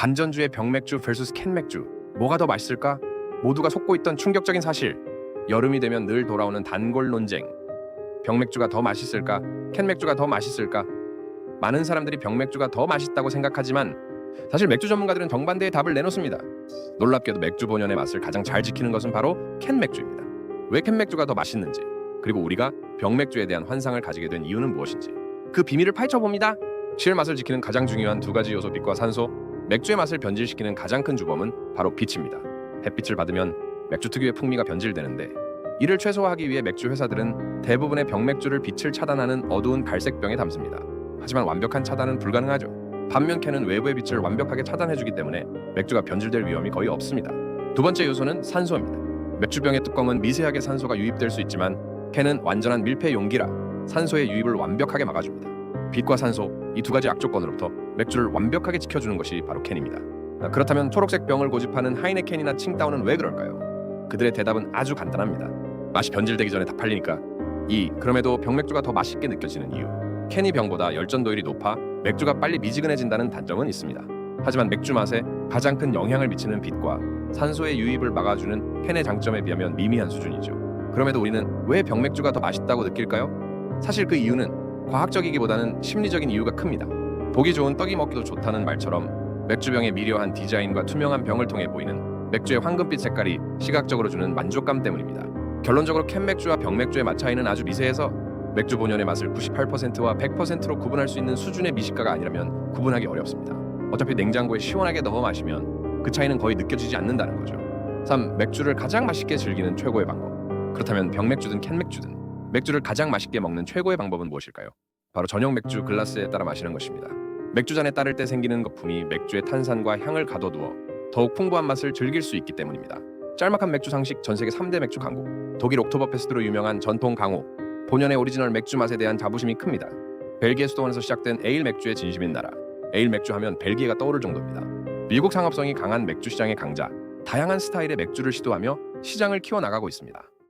반전주의 병맥주 vs 캔맥주 뭐가 더 맛있을까? 모두가 속고 있던 충격적인 사실 여름이 되면 늘 돌아오는 단골 논쟁 병맥주가 더 맛있을까? 캔맥주가 더 맛있을까? 많은 사람들이 병맥주가 더 맛있다고 생각하지만 사실 맥주 전문가들은 정반대의 답을 내놓습니다. 놀랍게도 맥주 본연의 맛을 가장 잘 지키는 것은 바로 캔맥주입니다. 왜 캔맥주가 더 맛있는지 그리고 우리가 병맥주에 대한 환상을 가지게 된 이유는 무엇인지 그 비밀을 파헤쳐 봅니다. 실 맛을 지키는 가장 중요한 두 가지 요소 빛과 산소 맥주의 맛을 변질시키는 가장 큰 주범은 바로 빛입니다. 햇빛을 받으면 맥주 특유의 풍미가 변질되는데 이를 최소화하기 위해 맥주 회사들은 대부분의 병맥주를 빛을 차단하는 어두운 갈색 병에 담습니다. 하지만 완벽한 차단은 불가능하죠. 반면 캔은 외부의 빛을 완벽하게 차단해주기 때문에 맥주가 변질될 위험이 거의 없습니다. 두 번째 요소는 산소입니다. 맥주병의 뚜껑은 미세하게 산소가 유입될 수 있지만 캔은 완전한 밀폐 용기라 산소의 유입을 완벽하게 막아줍니다. 빛과 산소 이 두 가지 악조건으로부터 맥주를 완벽하게 지켜주는 것이 바로 캔입니다. 아, 그렇다면 초록색 병을 고집하는 하이네켄이나 칭다오는 왜 그럴까요? 그들의 대답은 아주 간단합니다. 맛이 변질되기 전에 다 팔리니까. 이 그럼에도 병맥주가 더 맛있게 느껴지는 이유. 캔이 병보다 열전 도율이 높아 맥주가 빨리 미지근해진다는 단점은 있습니다. 하지만 맥주 맛에 가장 큰 영향을 미치는 빛과 산소의 유입을 막아주는 캔의 장점에 비하면 미미한 수준이죠. 그럼에도 우리는 왜 병맥주가 더 맛있다고 느낄까요? 사실 그 이유는 과학적이기보다는 심리적인 이유가 큽니다. 보기 좋은 떡이 먹기도 좋다는 말처럼 맥주병의 미려한 디자인과 투명한 병을 통해 보이는 맥주의 황금빛 색깔이 시각적으로 주는 만족감 때문입니다. 결론적으로 캔맥주와 병맥주의 맛 차이는 아주 미세해서 맥주 본연의 맛을 98%와 100%로 구분할 수 있는 수준의 미식가가 아니라면 구분하기 어렵습니다. 어차피 냉장고에 시원하게 넣어 마시면 그 차이는 거의 느껴지지 않는다는 거죠. 3. 맥주를 가장 맛있게 즐기는 최고의 방법. 그렇다면 병맥주든 캔맥주든 맥주를 가장 맛있게 먹는 최고의 방법은 무엇일까요? 바로 전용 맥주 글라스에 따라 마시는 것입니다. 맥주잔에 따를 때 생기는 거품이 맥주의 탄산과 향을 가둬두어 더욱 풍부한 맛을 즐길 수 있기 때문입니다. 짤막한 맥주 상식 전 세계 3대 맥주 강국 독일 옥토버페스트로 유명한 전통 강호 본연의 오리지널 맥주 맛에 대한 자부심이 큽니다. 벨기에 수도원에서 시작된 에일 맥주의 진심인 나라 에일 맥주 하면 벨기에가 떠오를 정도입니다. 미국 상업성이 강한 맥주 시장의 강자 다양한 스타일의 맥주를 시도하며 시장을 키워나가고 있습니다.